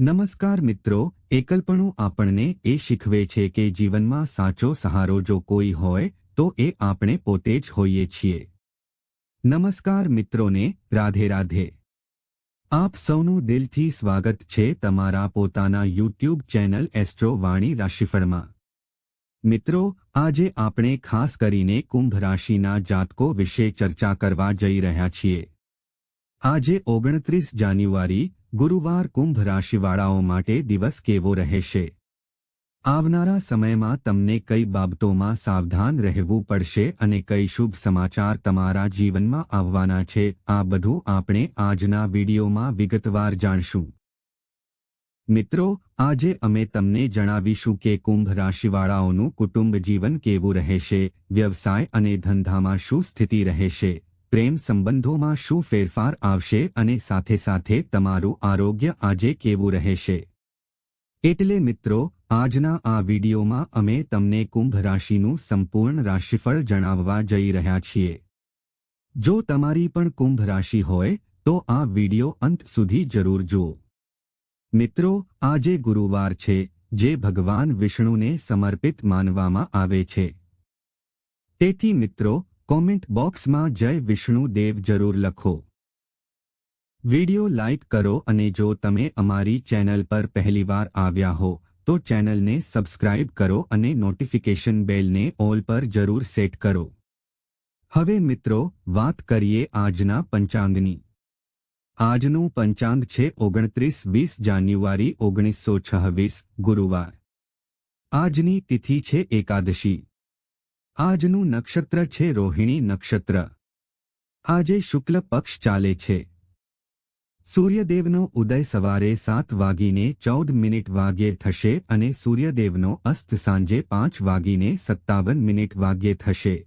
નમસ્કાર મિત્રો, એકલપણું આપણને એ શીખવે છે કે જીવનમાં સાચો સહારો જો કોઈ હોય, તો એ આપણે પોતે જ હોઈએ છીએ. નમસ્કાર મિત્રોને, રાધે રાધે. આપ સૌનું દિલથી સ્વાગત છે તમારા પોતાના યુટ્યુબ ચેનલ એસ્ટ્રો વાણી રાશિફળમાં. મિત્રો, આજે આપણે ખાસ કરીને કુંભ રાશિના જાતકો વિશે ચર્ચા કરવા જઈ રહ્યા છીએ. આજે ઓગણત્રીસ જાન્યુઆરી ગુરુવાર કુંભ રાશિવાળાઓ માટે દિવસ કેવો રહેશે? આવનારા સમયમાં તમને કઈ બાબતોમાં સાવધાન રહેવું પડશે અને કઈ શુભ સમાચાર તમારા જીવનમાં આવવાના છે, આ બધું આપણે આજના વિડીયોમાં વિગતવાર જાણશું. મિત્રો, આજે અમે તમને જણાવીશું કે કુંભ રાશિવાળાઓનું કુટુંબ જીવન કેવું રહેશે, વ્યવસાય અને ધંધામાં શું સ્થિતિ રહેશે. પ્રેમ સંબંધોમાં શું ફેરફાર આવશે અને સાથે સાથે તમારું આરોગ્ય આજે કેવું રહેશે? એટલે મિત્રો, આજના આ વિડીયોમાં અમે તમને કુંભ રાશિનું સંપૂર્ણ રાશિફળ જણાવવા જઈ રહ્યા છીએ. જો તમારી પણ કુંભ રાશિ હોય, તો આ વીડિયો અંત સુધી જરૂર જુઓ. મિત્રો, આજે ગુરુવાર છે, જે ભગવાન વિષ્ણુને સમર્પિત માનવામાં આવે છે. તેથી મિત્રો કોમેન્ટ બોક્સમાં જય વિષ્ણુ દેવ જરૂર લખો. વિડિયો લાઇક કરો અને જો તમે અમારી ચેનલ પર પહેલીવાર આવ્યા હો, તો ચેનલને સબસ્ક્રાઇબ કરો અને નોટિફિકેશન બેલને ઓલ પર જરૂર સેટ કરો. હવે મિત્રો, વાત કરીએ આજના પંચાંગની. આજનું પંચાંગ છે ઓગણત્રીસ વીસ જાન્યુઆરી ઓગણીસો છવ્વીસ ગુરુવાર. આજની તિથિ છે એકાદશી. આજનું નક્ષત્ર છે રોહિણી નક્ષત્ર. આજે શુક્લ પક્ષ ચાલે છે. સૂર્યદેવનો ઉદય સવારે સાત વાગીને ચૌદ મિનિટ વાગ્યે થશે અને સૂર્યદેવનો અસ્ત સાંજે પાંચ વાગીને સત્તાવન મિનિટ વાગ્યે થશે.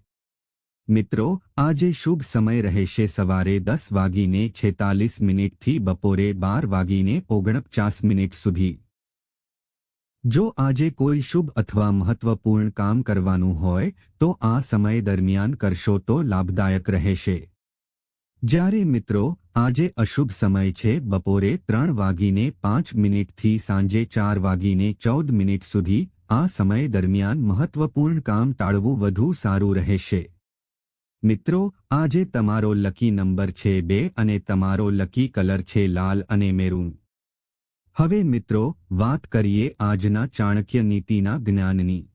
મિત્રો, આજે શુભ સમય રહેશે સવારે દસ વાગીને છેતાલીસ મિનિટથી બપોરે બાર વાગીને ઓગણપચાસ મિનિટ સુધી. જો આજે કોઈ શુભ અથવા મહત્વપૂર્ણ કામ કરવાનું હોય, તો આ સમય દરમિયાન કરશો તો લાભદાયક રહેશે. જ્યારે મિત્રો, આજે અશુભ સમય છે, બપોરે ત્રણ વાગીને પાંચ મિનિટથી સાંજે ચાર વાગીને ચૌદ મિનિટ સુધી, આ સમય દરમિયાન મહત્વપૂર્ણ કામ ટાળવું વધુ સારું રહેશે. મિત્રો, આજે તમારો લકી નંબર છે બે અને તમારો લકી કલર છે લાલ અને મેરૂન. હવે મિત્રો, વાત કરીએ આજના ચાણક્ય નીતિના જ્ઞાનની.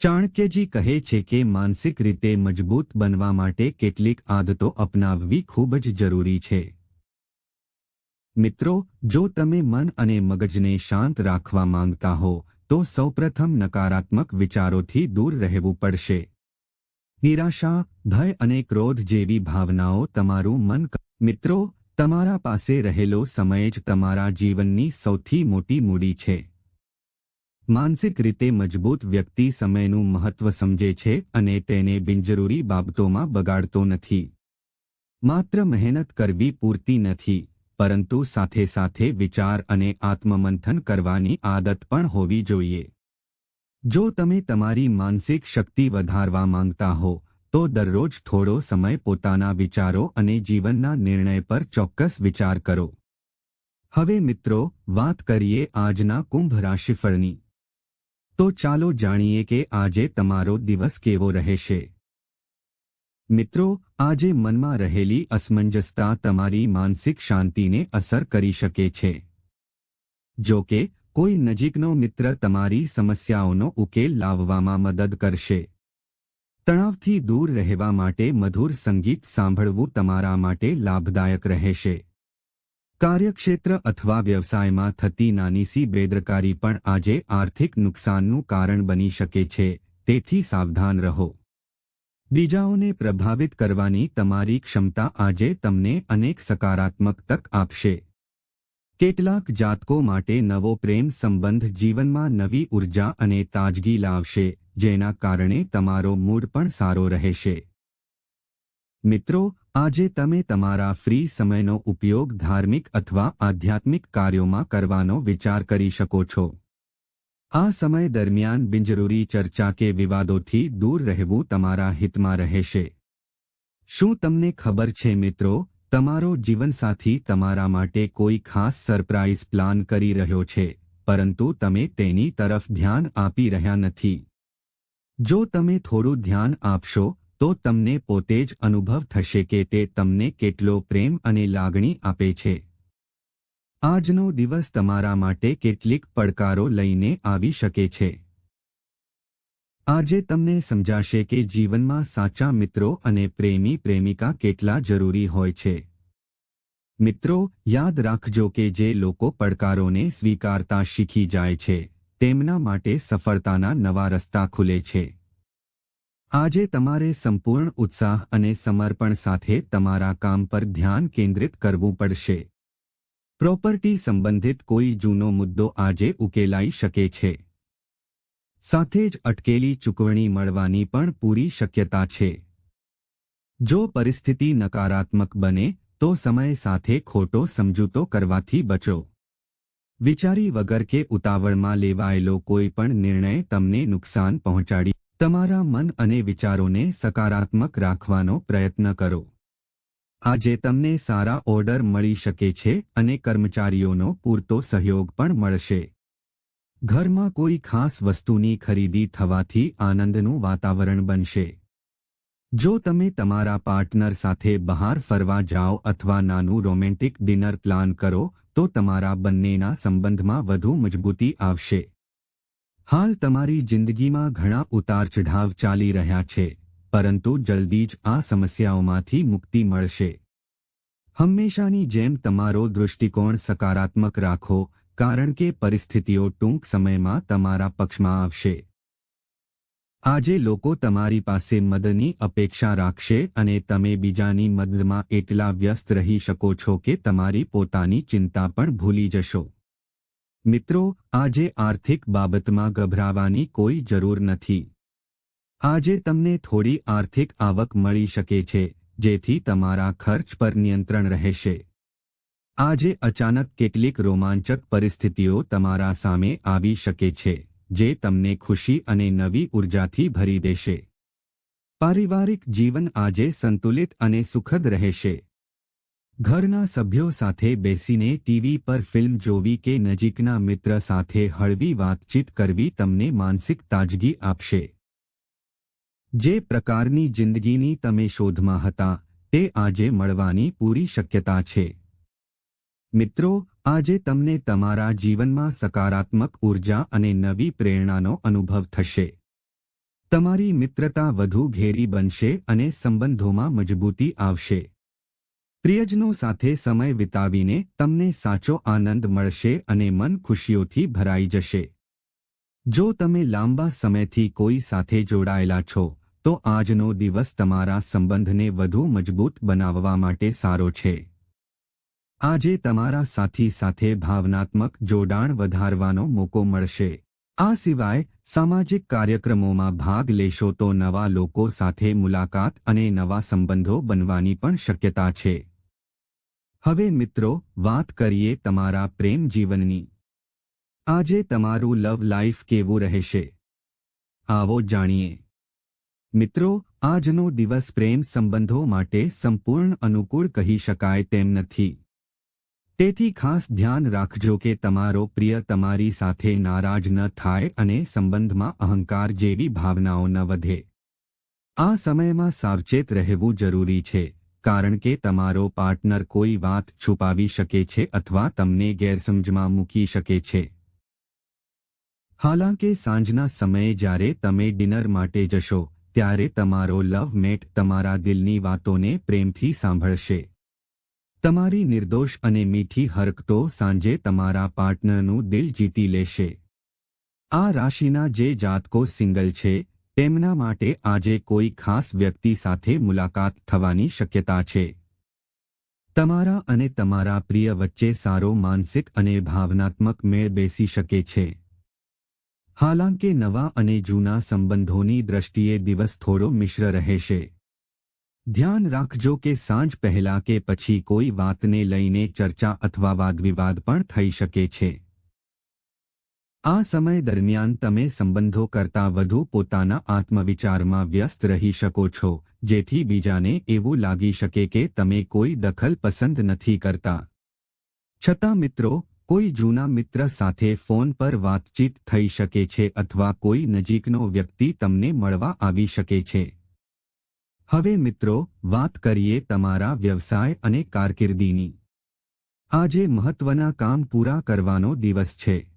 ચાણક્યજી કહે છે કે માનસિક રીતે મજબૂત બનવા માટે કેટલીક આદતો અપનાવવી ખૂબ જ જરૂરી છે. મિત્રો, જો તમે મન અને મગજને શાંત રાખવા માંગતા હો, તો સૌપ્રથમ નકારાત્મક વિચારોથી દૂર રહેવું પડશે. નિરાશા, ભય અને ક્રોધ જેવી ભાવનાઓ તમારું મન મિત્રો તમારા પાસે રહેલો સમય જ તમારા જીવનની સૌથી મોટી મૂડી છે. માનસિક રીતે મજબૂત વ્યક્તિ સમયનું મહત્વ સમજે છે અને તેને બિનજરૂરી બાબતોમાં બગાડતો નથી. માત્ર મહેનત કરવી પૂરતી નથી, પરંતુ સાથે સાથે વિચાર અને આત્મમંથન કરવાની આદત પણ હોવી જોઈએ. જો તમે તમારી માનસિક શક્તિ વધારવા માંગતા હો તો દરરોજ થોડો સમય પોતાના વિચારો અને જીવનના નિર્ણય પર ચોક્કસ વિચાર કરો. હવે મિત્રો, વાત કરીએ આજના કુંભ રાશિફળની. તો ચાલો જાણીએ કે આજે તમારો દિવસ કેવો રહેશે. મિત્રો, આજે મનમાં રહેલી અસમંજસતા તમારી માનસિક શાંતિને અસર કરી શકે છે. જો કે, કોઈ નજીકનો મિત્ર તમારી સમસ્યાઓનો ઉકેલ લાવવામાં મદદ કરશે. તણાવથી દૂર રહેવા માટે મધુર સંગીત સાંભળવું તમારા માટે લાભદાયક રહેશે. કાર્યક્ષેત્ર અથવા વ્યવસાયમાં થતી નાનીસી બેદરકારી પણ આજે આર્થિક નુકસાનનું કારણ બની શકે છે, તેથી સાવધાન રહો. બીજાઓને પ્રભાવિત કરવાની તમારી ક્ષમતા આજે તમને અનેક સકારાત્મક તક આપશે. કેટલાક જાતકો માટે નવો પ્રેમ સંબંધ જીવનમાં નવી ઊર્જા અને તાજગી લાવશે. જેના કારણે તમારો મૂડ પણ સારો રહેશે. મિત્રો, આજે તમે તમારા ફ્રી સમયનો ઉપયોગ ધાર્મિક અથવા આધ્યાત્મિક કાર્યોમાં કરવાનો વિચાર કરી શકો છો. આ સમય દરમિયાન બિનજરૂરી ચર્ચા કે વિવાદોથી દૂર રહેવું તમારા હિતમાં રહેશે. શું તમને ખબર છે મિત્રો, તમારો જીવનસાથી તમારા માટે કોઈ ખાસ સરપ્રાઇઝ પ્લાન કરી રહ્યો છે, પરંતુ તમે તેની તરફ ધ્યાન આપી રહ્યા નથી. જો તમે થોડું ધ્યાન આપશો, તો તમને પોતે જ અનુભવ થશે કે તે તમને કેટલો પ્રેમ અને લાગણી આપે છે. આજનો દિવસ તમારા માટે કેટલીક પડકારો લઈને આવી શકે છે. આજે તમને સમજાશે કે જીવનમાં સાચા મિત્રો અને પ્રેમી પ્રેમિકા કેટલા જરૂરી હોય છે. મિત્રો, યાદ રાખજો કે જે લોકો પડકારોને સ્વીકારતા શીખી જાય છે. તેમના માટે સફળતાના નવા રસ્તા ખુલે છે. આજે તમારે સંપૂર્ણ ઉત્સાહ અને સમર્પણ સાથે તમારા કામ પર ધ્યાન કેન્દ્રિત કરવું પડશે. પ્રોપર્ટી સંબંધિત કોઈ જૂનો મુદ્દો આજે ઉકેલાઈ શકે છે. સાથે જ અટકેલી ચૂકવણી મળવાની પણ પૂરી શક્યતા છે. જો પરિસ્થિતિ નકારાત્મક બને, તો સમય સાથે ખોટો સમજૂતો કરવાથી બચો. વિચારી વગર કે ઉતાવળમાં લેવાયેલો કોઈ પણ નિર્ણય તમને નુકસાન પહોંચાડી. તમારા મન અને વિચારોને સકારાત્મક રાખવાનો પ્રયત્ન કરો. આજે તમને સારા ઓર્ડર મળી શકે છે અને કર્મચારીઓનો પૂરતો સહયોગ પણ મળશે. ઘરમાં કોઈ ખાસ વસ્તુની ખરીદી થવાથી આનંદનું વાતાવરણ બનશે. જો તમે તમારા પાર્ટનર સાથે બહાર ફરવા જાઓ અથવા નાનું રોમેન્ટિક ડિનર પ્લાન કરો તો તમારા બંનેના સંબંધમાં વધુ મજબૂતી આવશે. હાલ તમારી જિંદગીમાં ઘણા ઉતાર ચઢાવ ચાલી રહ્યા છે, પરંતુ જલ્દી જ આ સમસ્યાઓમાંથી મુક્તિ મળશે. હંમેશાની જેમ તમારો દૃષ્ટિકોણ સકારાત્મક રાખો, કારણ કે પરિસ્થિતિઓ ટૂંક સમયમાં તમારા પક્ષમાં આવશે. આજે લોકો તમારી પાસે મદદની અપેક્ષા રાખશે અને તમે બીજાની મદદમાં એટલા વ્યસ્ત રહી શકો છો કે તમારી પોતાની ચિંતા પણ ભૂલી જશો. મિત્રો, આજે આર્થિક બાબતમાં ગભરાવાની કોઈ જરૂર નથી. આજે તમને થોડી આર્થિક આવક મળી શકે છે, જેથી તમારા ખર્ચ પર નિયંત્રણ રહેશે. આજે અચાનક કેટલીક રોમાંચક પરિસ્થિતિઓ તમારા સામે આવી શકે છે. જે તમને ખુશી અને નવી ઉર્જાથી ભરી દેશે. પારિવારિક જીવન આજે સંતુલિત અને સુખદ રહેશે. ઘરના સભ્યો સાથે બેસીને ટીવી પર ફિલ્મ જોવી કે નજીકના મિત્ર સાથે હળવી વાતચીત કરવી તમને માનસિક તાજગી આપશે. જે પ્રકારની જિંદગીની તમે શોધમાં હતા, તે આજે મળવાની પૂરી શક્યતા છે. મિત્રો આજે તમને તમારા જીવનમાં સકારાત્મક ઊર્જા અને નવી પ્રેરણાનો અનુભવ થશે. તમારી મિત્રતા વધુ ઘેરી બનશે અને સંબંધોમાં મજબૂતી આવશે. પ્રિયજનો સાથે સમય વિતાવીને તમને સાચો આનંદ મળશે અને મન ખુશીઓથી ભરાઈ જશે. જો તમે લાંબા સમયથી કોઈ સાથે જોડાયેલા છો, તો આજનો દિવસ તમારા સંબંધને વધુ મજબૂત બનાવવા માટે સારો છે. આજે તમારા સાથી સાથે ભાવનાત્મક જોડાણ વધારવાનો મોકો મળશે. આ સિવાય, સામાજિક કાર્યક્રમોમાં ભાગ લેશો તો નવા લોકો સાથે મુલાકાત અને નવા સંબંધો બનવાની પણ શક્યતા છે. હવે મિત્રો, વાત કરીએ તમારા પ્રેમ જીવનની. આજે તમારું લવ લાઈફ કેવું રહેશે? આવો જાણીએ. મિત્રો, આજનો દિવસ પ્રેમ સંબંધો માટે સંપૂર્ણ અનુકૂળ કહી શકાય તેમ નથી. તેથી ખાસ ધ્યાન રાખજો કે તમારો પ્રિય તમારી સાથે નારાજ ન થાય અને સંબંધમાં અહંકાર જેવી ભાવનાઓ ન વધે. આ સમયમાં સાવચેત રહેવું જરૂરી છે, કારણ કે તમારો પાર્ટનર કોઈ વાત છુપાવી શકે છે અથવા તમને ગેરસમજમાં મૂકી શકે છે. હાલાંકે સાંજના સમયે જ્યારે તમે ડિનર માટે જશો, ત્યારે તમારો લવ મેટ તમારા દિલની વાતોને પ્રેમથી સાંભળશે. તમારી નિર્દોષ અને મીઠી હરકતો સાંજે તમારા પાર્ટનરનું દિલ જીતી લેશે. આ રાશિના જે જાતકો સિંગલ છે, તેમના માટે આજે કોઈ ખાસ વ્યક્તિ સાથે મુલાકાત થવાની શક્યતા છે. તમારા અને તમારા પ્રિય વચ્ચે સારો માનસિક અને ભાવનાત્મક મેળ બેસી શકે છે. હાલાંકે નવા અને જૂના સંબંધોની દ્રષ્ટિએ દિવસ થોડો મિશ્ર રહેશે. ધ્યાન રાખજો કે સાંજ પહેલા કે પછી કોઈ વાતને લઈને ચર્ચા અથવા વાદવિવાદ પણ થઈ શકે છે. આ સમય દરમિયાન તમે સંબંધો કરતાં વધુ પોતાના આત્મવિચારમાં વ્યસ્ત રહી શકો છો, જેથી બીજાને એવું લાગી શકે કે તમે કોઈ દખલ પસંદ નથી કરતા. છતાં મિત્રો, કોઈ જૂના મિત્ર સાથે ફોન પર વાતચીત થઈ શકે છે અથવા કોઈ નજીકનો વ્યક્તિ તમને મળવા આવી શકે છે. હવે મિત્રો, વાત કરીએ તમારા વ્યવસાય અને કારકિર્દીની. આજે મહત્વના કામ પૂરા કરવાનો દિવસ છે.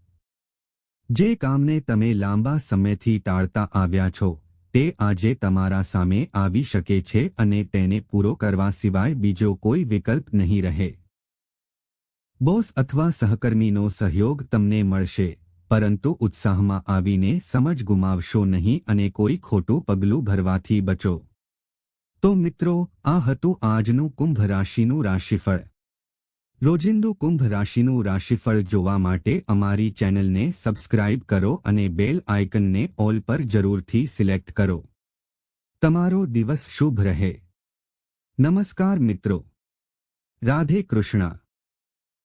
જે કામને તમે લાંબા સમયથી ટાળતા આવ્યા છો, તે આજે તમારા સામે આવી શકે છે અને તેને પૂરો કરવા સિવાય બીજો કોઈ વિકલ્પ નહીં રહે. બોસ અથવા સહકર્મીનો સહયોગ તમને મળશે, પરંતુ ઉત્સાહમાં આવીને સમજ ગુમાવશો નહીં અને કોઈ ખોટું પગલું ભરવાથી બચો. તો મિત્રો, આ હતું આજનું કુંભ રાશિનું રાશિફળ. રોજિંદુ કુંભ રાશિનું રાશિફળ જોવા માટે અમારી ચેનલને સબસ્ક્રાઇબ કરો અને બેલ આઇકનને ઓલ પર જરૂરથી સિલેક્ટ કરો. તમારો દિવસ શુભ રહે. નમસ્કાર મિત્રો. રાધે કૃષ્ણ.